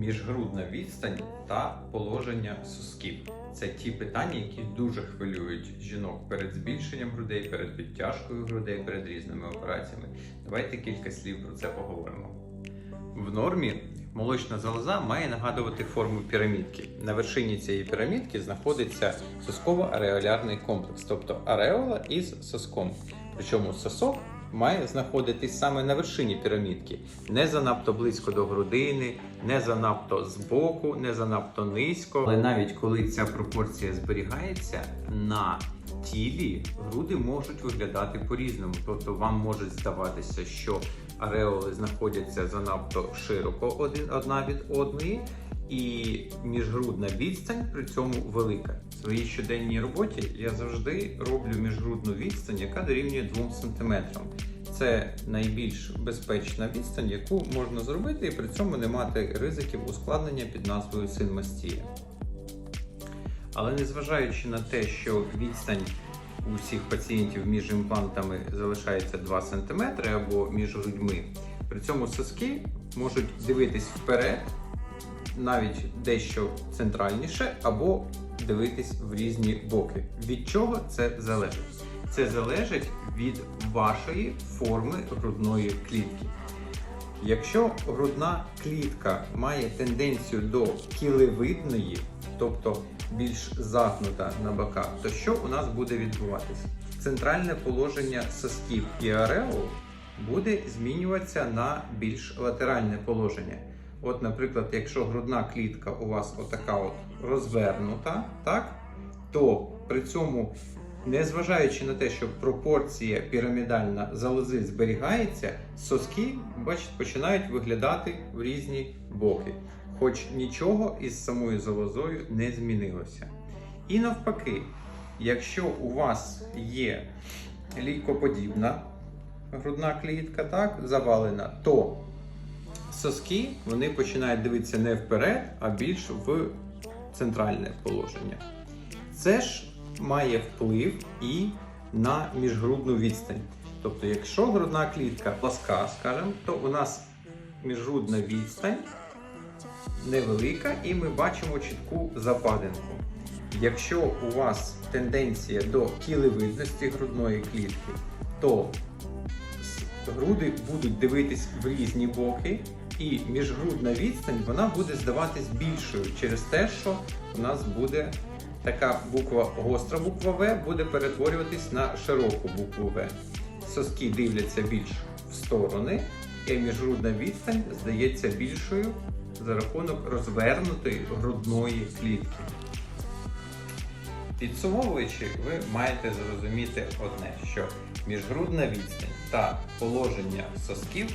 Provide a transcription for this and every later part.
міжгрудна відстань та положення сосків. Це ті питання, які дуже хвилюють жінок перед збільшенням грудей, перед підтяжкою грудей, перед різними операціями. Давайте кілька слів про це поговоримо. В нормі молочна залоза має нагадувати форму пірамідки. На вершині цієї пірамідки знаходиться сосково-ареолярний комплекс, тобто ареола із соском. Причому сосок має знаходитись саме на вершині пірамідки, не занадто близько до грудини, не занадто збоку, не занадто низько. Але навіть коли ця пропорція зберігається на тілі, груди можуть виглядати по-різному. Тобто вам може здаватися, що ареоли знаходяться занадто широко один одна від одної. І міжгрудна відстань при цьому велика. В своїй щоденній роботі я завжди роблю міжгрудну відстань, яка дорівнює 2 см. Це найбільш безпечна відстань, яку можна зробити, і при цьому не мати ризиків ускладнення під назвою синмастія. Але незважаючи на те, що відстань у всіх пацієнтів між імплантами залишається 2 см або між грудьми, при цьому соски можуть дивитись вперед навіть дещо центральніше, або дивитись в різні боки. Від чого це залежить? Це залежить від вашої форми грудної клітки. Якщо грудна клітка має тенденцію до кілевидної, тобто більш загнута на боках, то що у нас буде відбуватися? Центральне положення сосків і ареол буде змінюватися на більш латеральне положення. От, наприклад, якщо грудна клітка у вас отака от розвернута, так, то при цьому, незважаючи на те, що пропорція пірамідальна залози зберігається, соски, бачите, починають виглядати в різні боки. Хоч нічого із самою залозою не змінилося. І навпаки, якщо у вас є лійкоподібна грудна клітка, так, завалена, то соски вони починають дивитися не вперед, а більш в центральне положення. Це ж має вплив і на міжгрудну відстань. Тобто, якщо грудна клітка пласка, скажімо, то у нас міжгрудна відстань невелика, і ми бачимо чітку западинку. Якщо у вас тенденція до кілевидності грудної клітки, то груди будуть дивитись в різні боки, і міжгрудна відстань вона буде здаватись більшою через те, що у нас буде така буква гостра буква В буде перетворюватись на широку букву В. Соски дивляться більш в сторони, і міжгрудна відстань здається більшою за рахунок розвернутої грудної клітки. Підсумовуючи, ви маєте зрозуміти одне, що міжгрудна відстань та положення сосків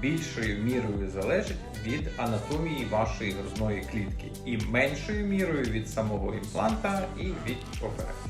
більшою мірою залежить від анатомії вашої грудної клітки і меншою мірою від самого імпланта і від операції.